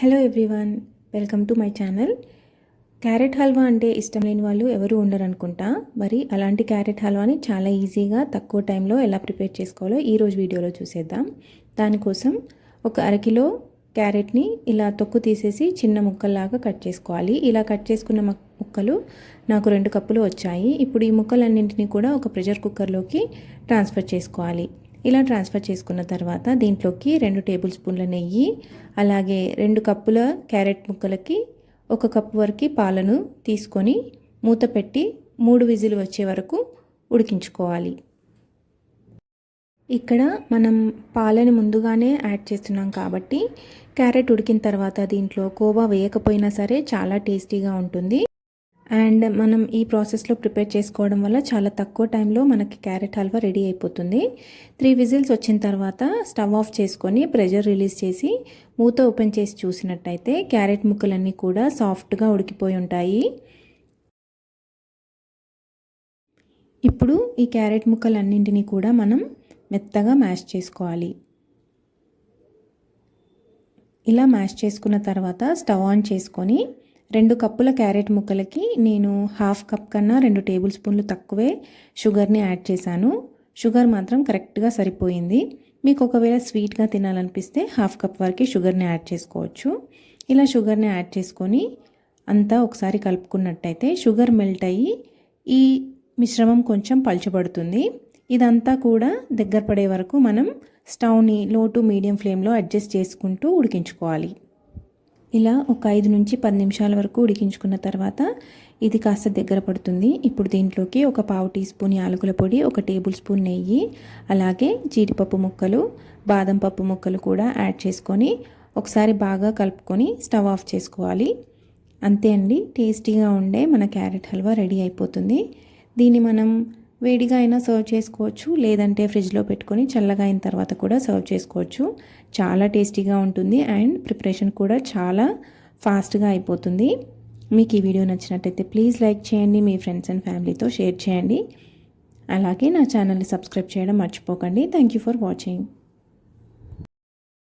Hello everyone welcome to my channel carrot halwa అంటే ఇష్టం లేని వాళ్ళు ఎవరు ఉండరు అనుకుంటా మరి అలాంటి క్యారెట్ హల్వాని చాలా ఈజీగా తక్కువ టైంలో ఎలా ప్రిపేర్ చేసుకోవాలో ఈరోజు వీడియోలో చూసేద్దాం. దానికోసం ఒక అరకిలో క్యారెట్ని ఇలా తొక్కు తీసేసి చిన్న ముక్కల్లాగా కట్ చేసుకోవాలి. ఇలా కట్ చేసుకున్న ముక్కలు నాకు రెండు కప్పులు వచ్చాయి. ఇప్పుడు ఈ ముక్కలన్నింటినీ కూడా ఒక ప్రెషర్ కుక్కర్లోకి ట్రాన్స్ఫర్ చేసుకోవాలి. ఇలా ట్రాన్స్ఫర్ చేసుకున్న తర్వాత దీంట్లోకి రెండు టేబుల్ స్పూన్ల నెయ్యి అలాగే రెండు కప్పుల క్యారెట్ ముక్కలకి ఒక కప్పు వరకు పాలను తీసుకొని మూత పెట్టి మూడు విజిలు వచ్చే వరకు ఉడికించుకోవాలి. ఇక్కడ మనం పాలని ముందుగానే యాడ్ చేస్తున్నాం కాబట్టి క్యారెట్ ఉడికిన తర్వాత దీంట్లో కోవా వేయకపోయినా సరే చాలా టేస్టీగా ఉంటుంది. అండ్ మనం ఈ ప్రాసెస్లో ప్రిపేర్ చేసుకోవడం వల్ల చాలా తక్కువ టైంలో మనకి క్యారెట్ హల్వా రెడీ అయిపోతుంది. త్రీ విజిల్స్ వచ్చిన తర్వాత స్టవ్ ఆఫ్ చేసుకొని ప్రెషర్ రిలీజ్ చేసి మూత ఓపెన్ చేసి చూసినట్టయితే క్యారెట్ ముక్కలన్నీ కూడా సాఫ్ట్గా ఉడికిపోయి ఉంటాయి. ఇప్పుడు ఈ క్యారెట్ ముక్కలన్నింటినీ కూడా మనం మెత్తగా మ్యాష్ చేసుకోవాలి. ఇలా మ్యాష్ చేసుకున్న తర్వాత స్టవ్ ఆన్ చేసుకొని రెండు కప్పుల క్యారెట్ ముక్కలకి నేను హాఫ్ కప్ కన్నా రెండు టేబుల్ స్పూన్లు తక్కువే షుగర్ని యాడ్ చేశాను. షుగర్ మాత్రం కరెక్ట్గా సరిపోయింది. మీకు ఒకవేళ స్వీట్గా తినాలనిపిస్తే హాఫ్ కప్ వరకు షుగర్ని యాడ్ చేసుకోవచ్చు. ఇలా షుగర్ని యాడ్ చేసుకొని అంతా ఒకసారి కలుపుకున్నట్టయితే షుగర్ మెల్ట్ అయ్యి ఈ మిశ్రమం కొంచెం పలుచబడుతుంది. ఇదంతా కూడా దగ్గర పడే వరకు మనం స్టవ్ని లో టు మీడియం ఫ్లేమ్లో అడ్జస్ట్ చేసుకుంటూ ఉడికించుకోవాలి. ఇలా ఒక ఐదు నుంచి పది నిమిషాల వరకు ఉడికించుకున్న తర్వాత ఇది కాస్త దగ్గర పడుతుంది. ఇప్పుడు దీంట్లోకి ఒక పావు టీ స్పూన్ యాలకుల పొడి ఒక టేబుల్ స్పూన్ నెయ్యి అలాగే జీడిపప్పు ముక్కలు బాదం పప్పు ముక్కలు కూడా యాడ్ చేసుకొని ఒకసారి బాగా కలుపుకొని స్టవ్ ఆఫ్ చేసుకోవాలి. అంతే అండి. టేస్టీగా ఉండే మన క్యారెట్ హల్వా రెడీ అయిపోతుంది. దీన్ని మనం వేడిగా అయినా సర్వ్ చేసుకోవచ్చు లేదంటే ఫ్రిడ్జ్లో పెట్టుకొని చల్లగా అయిన తర్వాత కూడా సర్వ్ చేసుకోవచ్చు. చాలా టేస్టీగా ఉంటుంది అండ్ ప్రిపరేషన్ కూడా చాలా ఫాస్ట్గా అయిపోతుంది. మీకు ఈ వీడియో నచ్చినట్టయితే ప్లీజ్ లైక్ చేయండి మీ ఫ్రెండ్స్ అండ్ ఫ్యామిలీతో షేర్ చేయండి. అలాగే నా ఛానల్ని సబ్స్క్రైబ్ చేయడం మర్చిపోకండి. Thank you for watching.